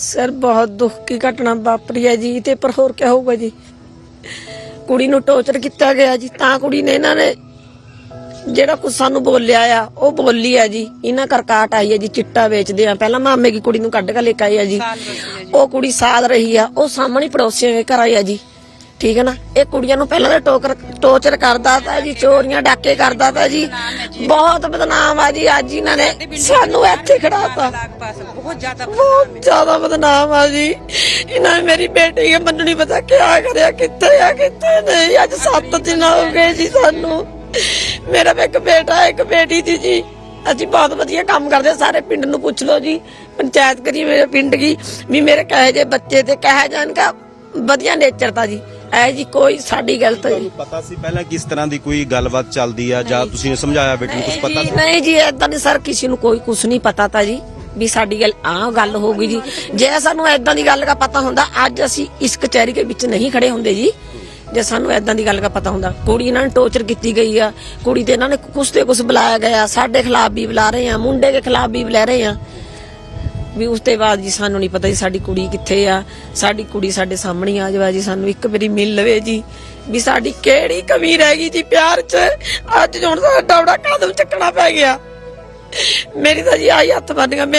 Sir ਬਹੁਤ ਦੁੱਖ ਦੀ ਘਟਨਾ ਵਾਪਰੀ ਹੈ ਜੀ ਤੇ ਪਰ ਹੋਰ ਕਿਆ ਹੋਊਗਾ ਜੀ। ਕੁੜੀ ਨੂੰ ਟੌਰਚਰ ਕੀਤਾ ਗਿਆ ਜੀ ਤਾਂ ਕੁੜੀ ਨੇ ਇਹਨਾਂ ਨੇ ਜਿਹੜਾ ਕੁਝ ਸਾਨੂੰ ਬੋਲਿਆ ਆ ਉਹ ਬੋਲੀ ਆ ਜੀ। ਇਹਨਾਂ ਕਰਕਾਟ ਆਈ ਹੈ ਜੀ ਚਿੱਟਾ ਵੇਚਦੇ ਆ। ਪਹਿਲਾਂ ਮਾਮੇ ਦੀ ਕੁੜੀ ਨੂੰ ਕੱਢ ਕੇ ਲੈ ਕੇ ਆਏ ਆ ਜੀ। ਉਹ ਕੁੜੀ ਸਾਧ ਰਹੀ ਆ ਉਹ ਸਾਹਮਣੇ ਪੜੋਸੀਆਂ ਦੇ ਘਰ ਆਈ ਆ ਜੀ। ਠੀਕ ਹੈ ਨਾ? ਇਹ ਕੁੜੀਆਂ ਨੂੰ ਪਹਿਲਾਂ ਤਾਂ ਟੋਕਰ ਟੋਰਚਰ ਕਰਦਾ ਤਾ ਜੀ ਚੋਰੀਆਂ ਡਾਕੇ ਕਰਦਾ ਤਾ ਜੀ। ਬਹੁਤ ਬਦਨਾਮ ਆ ਜੀ ਅੱਜ ਇਹਨਾਂ ਨੇ। ਸਾਨੂੰ ਇੱਥੇ ਖੜਾਤਾ। ਬਹੁਤ ਜ਼ਿਆਦਾ ਬਹੁਤ ਜ਼ਿਆਦਾ ਬਦਨਾਮ ਆ ਜੀ। ਇਹਨਾਂ ਨੇ ਮੇਰੀ ਬੇਟੀ ਨੂੰ ਮੈਨੂੰ ਨਹੀਂ ਪਤਾ ਕਿਆ ਕਰਿਆ ਕਿੱਥੇ ਆ ਕਿੱਥੇ ਨਹੀਂ। ਅੱਜ 7 ਦਿਨ ਹੋ ਗਏ ਜੀ ਸਾਨੂੰ। ਮੇਰਾ ਇੱਕ ਬੇਟਾ ਇੱਕ ਬੇਟੀ ਸੀ ਜੀ। ਅਸੀਂ ਬਹੁਤ ਵਧੀਆ ਕੰਮ ਕਰਦੇ ਸਾਰੇ ਪਿੰਡ ਨੂੰ ਪੁੱਛ ਲਓ ਜੀ। ਪੰਚਾਇਤ ਕਰੀ ਮੇਰੇ ਪਿੰਡ ਦੀ ਵੀ ਮੇਰੇ ਕਹੇ ਜੇ ਬੱਚੇ ਤੇ ਕਹੇ ਜਾਣ ਕਾ ਵਧੀਆ ਨੇਚਰ ਤਾਂ ਜੀ। ਐ ਜੀ ਕੋਈ ਸਾਡੀ ਗਲਤ ਤੁਹਾਨੂੰ ਪਤਾ ਸੀ ਪਹਿਲਾਂ ਕਿਸ ਤਰ੍ਹਾਂ ਦੀ ਕੋਈ ਗੱਲਬਾਤ ਚੱਲਦੀ ਆ ਜਾਂ ਤੁਸੀਂ ਸਮਝਾਇਆ ਬੇਟੀ ਨੂੰ ਕੁਝ ਪਤਾ ਸੀ? ਨਹੀਂ ਜੀ ਏਦਾਂ ਨਹੀਂ ਸਰ ਕਿਸੇ ਨੂੰ ਕੋਈ ਕੁਝ ਨਹੀਂ ਪਤਾ ਤਾਂ ਜੀ ਵੀ ਸਾਡੀ ਗੱਲ ਆਹ ਗੱਲ ਹੋ ਗਈ ਜੀ। ਜੇ ਸਾਨੂੰ ਏਦਾਂ ਦੀ ਗੱਲ ਦਾ ਪਤਾ ਹੁੰਦਾ ਅੱਜ ਅਸੀਂ ਇਸ ਕਚਹਿਰੀ ਦੇ ਵਿੱਚ ਨਹੀਂ ਖੜੇ ਹੁੰਦੇ ਜੀ। ਜੇ ਸਾਨੂੰ ਏਦਾਂ ਦੀ ਗੱਲ ਦਾ ਪਤਾ ਹੁੰਦਾ ਕੁੜੀ ਇਹਨਾਂ ਨੇ ਟੋਰਚਰ ਕੀਤੀ ਗਈ ਆ ਕੁੜੀ ਤੇ ਇਹਨਾਂ ਨੇ ਕੁਛ ਤੇ ਕੁਛ ਬੁਲਾਇਆ ਗਿਆ ਸਾਡੇ ਖਿਲਾਫ ਵੀ ਬੁਲਾ ਰਹੇ ਆ ਮੁੰਡੇ ਦੇ ਖਿਲਾਫ ਵੀ ਬੁਲਾ ਰਹੇ ਆ। ਵੀ ਉਸ ਤੋਂ ਬਾਅਦ ਜੀ ਸਾਨੂੰ ਨਹੀਂ ਪਤਾ ਜੀ ਸਾਡੀ ਕੁੜੀ ਕਿੱਥੇ ਆ, ਸਾਡੀ ਕੁੜੀ ਸਾਡੇ ਸਾਹਮਣੇ ਆ ਜਾਵੇ ਜੀ, ਸਾਨੂੰ ਇੱਕ ਵਾਰੀ ਮਿਲ ਲਵੇ ਜੀ। ਵੀ ਸਾਡੀ ਕਿਹੜੀ ਕਮੀ ਰਹਿ ਗਈ ਜੀ ਪਿਆਰ 'ਚ? ਅੱਜ ਹੁਣ ਸਾਡਾ ਬੜਾ ਕਦਮ ਚੱਕਣਾ ਪੈ ਗਿਆ। ਮੇਰੀ ਤਾਂ ਜੀ ਆਈ ਹੱਥ ਬੰਨੀਆਂ